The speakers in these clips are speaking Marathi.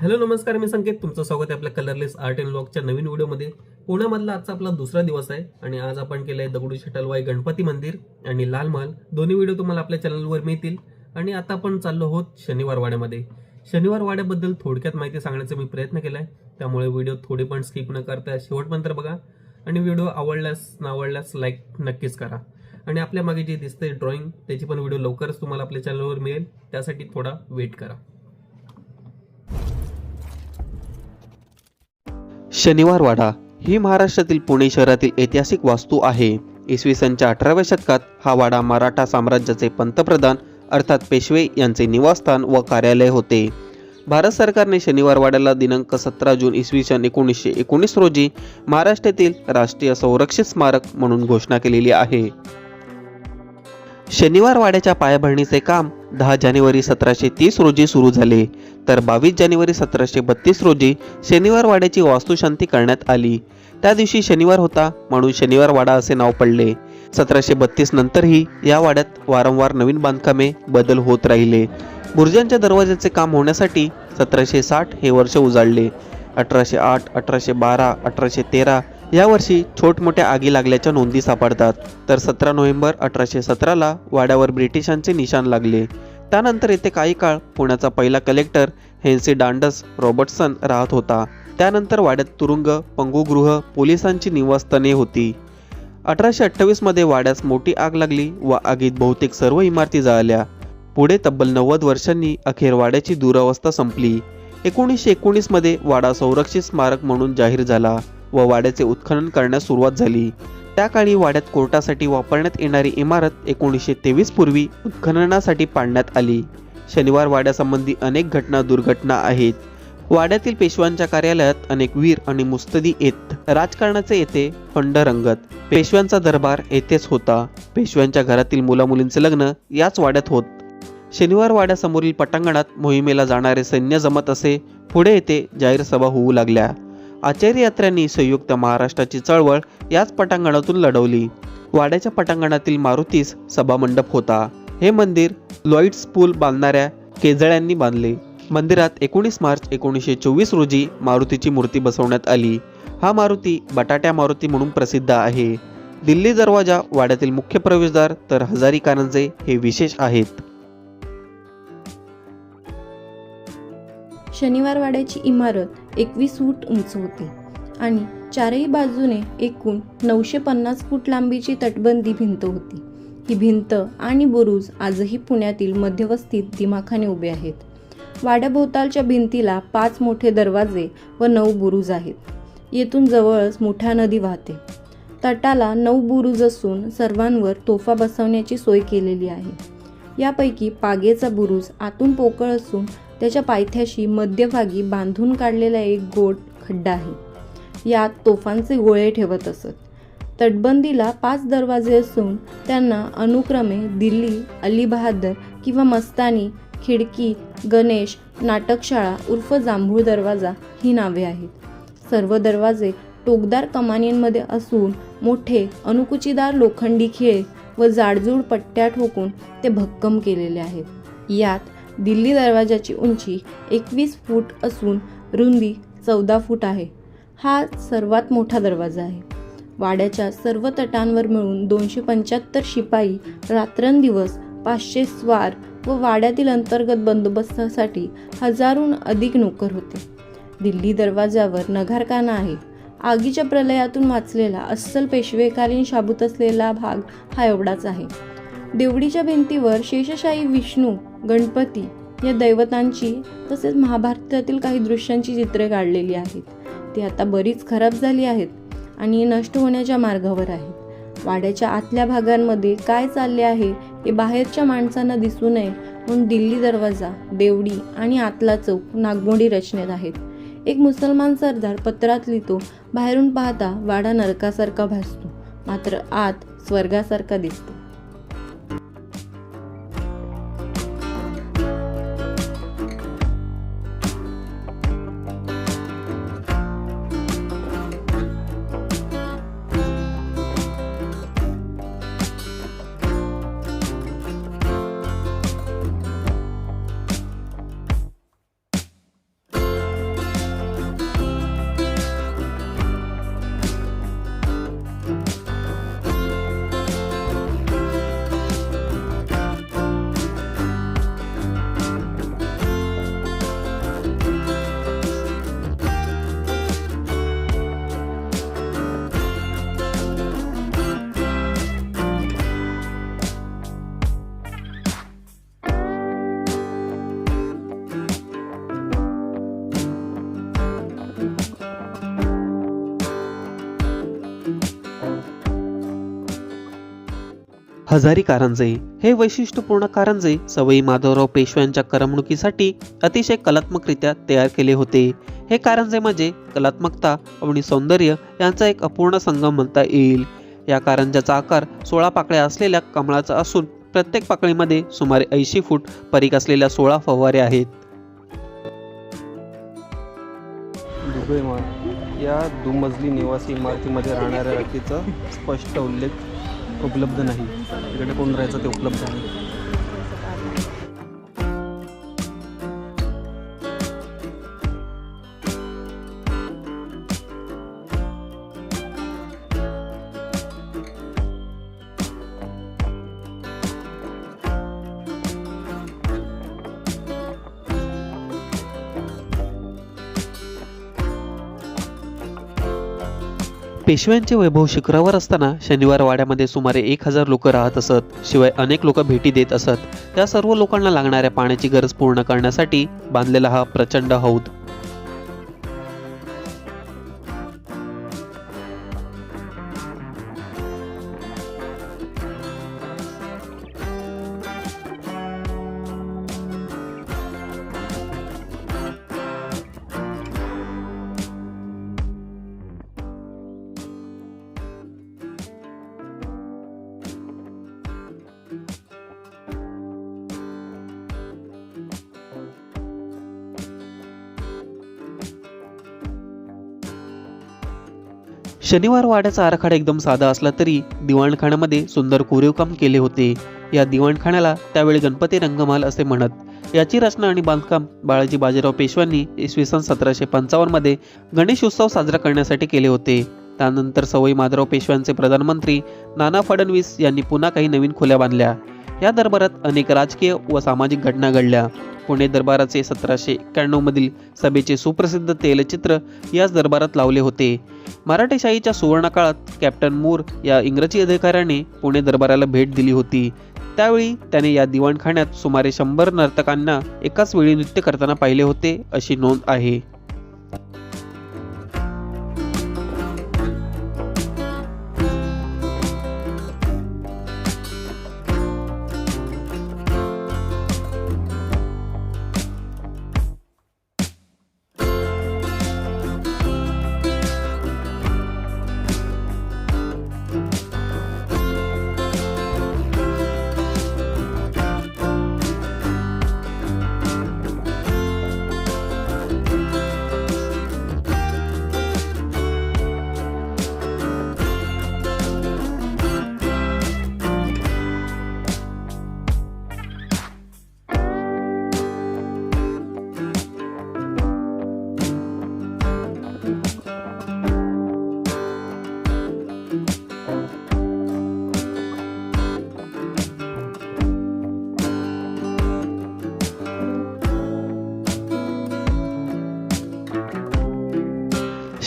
हॅलो नमस्कार मी संकेत. तुमचं स्वागत आहे आपल्या कलरलेस आर्ट अँड लॉकच्या नवीन व्हिडिओमध्ये. पुण्यामधला आजचा आपला दुसरा दिवस आहे आणि आज आपण केलं आहे दगडू शटलवाई गणपती मंदिर आणि लाल महल. दोन्ही व्हिडिओ तुम्हाला आपल्या चॅनलवर मिळतील. आणि आता आपण चाललो आहोत शनिवार वाड्यामध्ये. शनिवार वाड्याबद्दल थोडक्यात माहिती सांगण्याचा मी प्रयत्न केला आहे त्यामुळे व्हिडिओ थोडे पण स्किप न करता शेवटपर्यंत बघा. आणि व्हिडिओ आवडल्यास नावडल्यास लाईक नक्कीच करा. आणि आपल्या मागे जे दिसतंय ड्रॉइंग त्याची पण व्हिडिओ लवकरच तुम्हाला आपल्या चॅनलवर मिळेल. त्यासाठी थोडा वेट करा. शनिवार वाडा ही महाराष्ट्रातील पुणे शहरातील ऐतिहासिक वास्तू आहे. इसवी सनच्या अठराव्या शतकात हा वाडा मराठा साम्राज्याचे पंतप्रधान अर्थात पेशवे यांचे निवासस्थान व कार्यालय होते. भारत सरकारने शनिवार वाड्याला दिनांक सतरा जून इसवी सन एकोणीसशे एकोणीस रोजी महाराष्ट्रातील राष्ट्रीय संरक्षित स्मारक म्हणून घोषणा केलेली आहे. शनिवार वाड्याच्या पायाभरणीचे काम दहा जानेवारी सतराशे तीस रोजी सुरू झाले. तर बावीस जानेवारी सतराशे बत्तीस रोजी शनिवार वाड्याची वास्तुशांती करण्यात आली. त्या दिवशी शनिवार होता म्हणून शनिवार वाडा असे नाव पडले. सतराशे बत्तीस नंतरही या वाड्यात वारंवार नवीन बांधकामे बदल होत राहिले. बुर्जांच्या दरवाजाचे काम होण्यासाठी सतराशे साठ हे वर्ष उजाडले. अठराशे आठ अठराशे बारा अठराशे तेरा यावर्षी छोटमोठ्या आगी लागल्याच्या नोंदी सापडतात. तर सतरा नोव्हेंबर अठराशे सतराला वाड्यावर ब्रिटिशांचे निशाण लागले. त्यानंतर येथे काही काळ पुण्याचा पहिला कलेक्टर हेन्सी डांडस रॉबर्टसन राहत होता. त्यानंतर वाड्यात तुरुंग पंगुगृह पोलिसांची निवासस्थाने होती. अठराशे अठ्ठावीसमध्ये वाड्यास मोठी आग लागली व आगीत बहुतेक सर्व इमारती जळाल्या. पुढे तब्बल नव्वद वर्षांनी अखेर वाड्याची दुरावस्था संपली. एकोणीसशे एकोणीसमध्ये वाडा संरक्षित स्मारक म्हणून जाहीर झाला. व वाड्याचे उत्खनन करण्यास सुरुवात झाली. त्या काळी वाड्यात कोर्टासाठी वापरण्यात येणारी इमारत एकोणीसशे तेवीस पूर्वी उत्खननासाठी पाडण्यात आली. शनिवार वाड्यासंबंधी अनेक घटना दुर्घटना आहेत. वाड्यातील पेशव्यांच्या कार्यालयात अनेक वीर आणि मुस्तदी येत. राजकारणाचे येथे फंड रंगत. पेशव्यांचा दरबार येथेच होता. पेशव्यांच्या घरातील मुलामुलींचे लग्न याच वाड्यात होत. शनिवार वाड्यासमोरील पटांगणात मोहिमेला जाणारे सैन्य जमत असे पुढे येथे जाहीर सभा होऊ लागल्या. आचार्य यात्र्यांनी संयुक्त महाराष्ट्राची चळवळ याच पटांगणातून लढवली. वाड्याच्या पटांगणातील मारुतीस सभामंडप होता. हे मंदिर लॉईट्स पूल बांधणाऱ्या केजळ्यांनी बांधले. मंदिरात एकोणीस मार्च एकोणीसशे चोवीस रोजी मारुतीची मूर्ती बसवण्यात आली. हा मारुती बटाट्या मारुती म्हणून प्रसिद्ध आहे. दिल्ली दरवाजा वाड्यातील मुख्य प्रवेशद्वार तर हजारी कानंजे हे विशेष आहेत. शनिवारवाड्याची इमारत एकवीस फूट उंच होती आणि चारही बाजूने एकूण नऊशे पन्नास फूट लांबीची तटबंदी भिंत होती. ही भिंत आणि बुरुज आजही पुण्यातील मध्यवस्तीत दिमाखाने उभे आहेत. वाड्याभोवतालच्या भिंतीला पाच मोठे दरवाजे व नऊ बुरुज आहेत. येथून जवळच मोठ्या नदी वाहते. तटाला नऊ बुरुज असून सर्वांवर तोफा बसवण्याची सोय केलेली आहे. यापैकी पागेचा बुरुज आतून पोकळ असून त्याच्या पायथ्याशी मध्यभागी बांधून काढलेला एक गोड खड्डा आहे. यात तोफांचे गोळे ठेवत असत. तटबंदीला पाच दरवाजे असून त्यांना अनुक्रमे दिल्ली अली बहादर किंवा मस्तानी खिडकी गणेश नाटकशाळा उर्फ जांभूळ दरवाजा ही नावे आहेत. सर्व दरवाजे टोकदार कमानींमध्ये असून मोठे अनुकुचीदार लोखंडी खिळे व जाडजूड पट्ट्या ठोकून ते भक्कम केलेले आहेत. यात दिल्ली दरवाजाची उंची एकवीस फूट असून रुंदी चौदा फूट आहे. हा सर्वात मोठा दरवाजा आहे. वाड्याच्या सर्व तटांवर मिळून दोनशे पंच्याहत्तर शिपाई रात्रंदिवस पाचशे स्वार व वाड्यातील अंतर्गत बंदोबस्तासाठी हजारहून अधिक नोकर होते. दिल्ली दरवाजावर नगारखाना आहे. आगीच्या प्रलयातून वाचलेला अस्सल पेशवेकालीन शाबूत असलेला भाग हा एवढाच आहे. देवडीच्या भिंतीवर शेषशाही विष्णू गणपती या दैवतांची तसेच महाभारतातील काही दृश्यांची चित्रे काढलेली आहेत. ती आता बरीच खराब झाली आहेत आणि नष्ट होण्याच्या मार्गावर आहेत. वाड्याच्या आतल्या भागांमध्ये काय चालले आहे हे बाहेरच्या माणसांना दिसू नये म्हणून दिल्ली दरवाजा देवडी आणि आतला चौक नागमोडी रचनेत आहेत. एक मुसलमान सरदार पत्रात लिहितो बाहेरून पाहता वाडा नरकासारखा भासतो मात्र आत स्वर्गासारखा दिसतो. हजारी कारंजे हे वैशिष्ट्यपूर्ण कारंजे सवयी माधवराव पेशव्यांच्या करमणुकीसाठी अतिशय कलात्मकरित्या तयार केले होते. हे कारंजे म्हणजे कलात्मकता आणि सौंदर्य यांचा एक अपूर्ण संगम म्हणता येईल. या कारंजाचा आकार सोळा पाकळ्या असलेल्या कमळाचा असून प्रत्येक पाकळीमध्ये सुमारे ऐंशी फूट परीक असलेल्या सोळा फवारे आहेत. या दुमजली निवासी इमारतीमध्ये राहणाऱ्या व्यक्तीचा स्पष्ट उल्लेख उपलब्ध नाही. इकडे कोण राहायचं ते उपलब्ध नाही. पेशव्यांचे वैभव शिखरावर असताना शनिवार वाड्यामध्ये सुमारे एक हजार लोक राहत असत. शिवाय अनेक लोक भेटी देत असत. त्या सर्व लोकांना लागणाऱ्या पाण्याची गरज पूर्ण करण्यासाठी बांधलेला हा प्रचंड हौद. शनिवार वाड्याचा आराखडा एकदम साधा असला तरी दिवाणखाण्यामध्ये सुंदर कोरीवकाम केले होते. या दिवाणखाण्याला त्यावेळी गणपती रंगमाल असे म्हणत. याची रचना आणि बांधकाम बाळाजी बाजीराव पेशव्यांनी इसवी सन सतराशे पंचावन्नमध्ये गणेश उत्सव साजरा करण्यासाठी केले होते. त्यानंतर सवई माधवराव पेशव्यांचे प्रधानमंत्री नाना फडणवीस यांनी पुन्हा काही नवीन खोल्या बांधल्या. या दरबारात अनेक राजकीय व सामाजिक घटना घडल्या. पुणे दरबाराचे सतराशे एक्क्याण्णव मधील सभेचे सुप्रसिद्ध तेलचित्र याच दरबारात लावले होते. मराठेशाहीच्या सुवर्णकाळात कॅप्टन मूर या इंग्रजी अधिकाऱ्याने पुणे दरबाराला भेट दिली होती. त्यावेळी त्याने या दिवाणखान्यात सुमारे शंभर नर्तकांना एकाच वेळी नृत्य करताना पाहिले होते अशी नोंद आहे.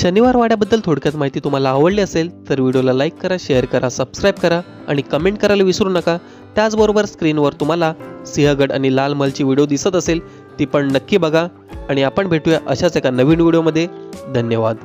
शनिवार वाड्याबद्दल थोडक्यात माहिती तुम्हाला आवडली असेल तर व्हिडिओला लाईक करा शेअर करा सबस्क्राईब करा आणि कमेंट करायला विसरू नका. त्याचबरोबर स्क्रीनवर तुम्हाला सिंहगड आणि लाल महलची व्हिडिओ दिसत असेल ती पण नक्की बघा. आणि आपण भेटूया अशाच एका नवीन व्हिडिओमध्ये धन्यवाद.